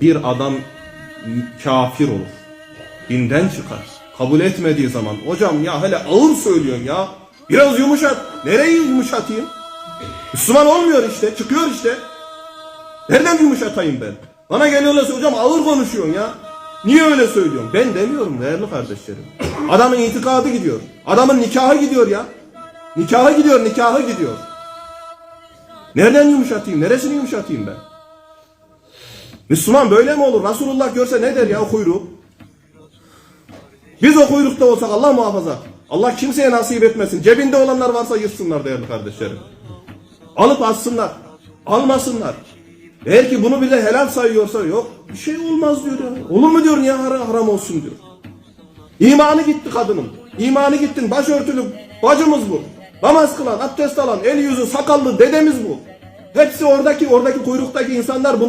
bir adam kafir olur. Dinden çıkar. Kabul etmediği zaman hocam ya hele ağır söylüyorsun ya. Biraz yumuşat. Nereyi yumuşatayım? Müslüman olmuyor işte. Çıkıyor işte. Nereden yumuşatayım ben? Bana geliyorlar hocam ağır konuşuyorsun ya. Niye öyle söylüyorsun? Ben demiyorum değerli kardeşlerim. Adamın itikadı gidiyor. Adamın nikahı gidiyor ya. Nikahı gidiyor, nikahı gidiyor. Nereden yumuşatayım? Neresini yumuşatayım ben? Müslüman böyle mi olur? Resulullah görse ne der ya o kuyruğu? Biz o kuyrukta olsak Allah muhafaza. Allah kimseye nasip etmesin. Cebinde olanlar varsa yırtsınlar değerli kardeşlerim. Alıp atsınlar. Almasınlar. Eğer ki bunu bile helal sayıyorsa yok. Bir şey olmaz diyor ya. Olur mu diyor niye haram, haram olsun diyor. İmanı gitti kadının. İmanı gittin başörtülü bacımız bu. Namaz kılan, abdest alan, el yüzü sakallı dedemiz bu. Hepsi oradaki oradaki kuyruktaki insanlar bunlar.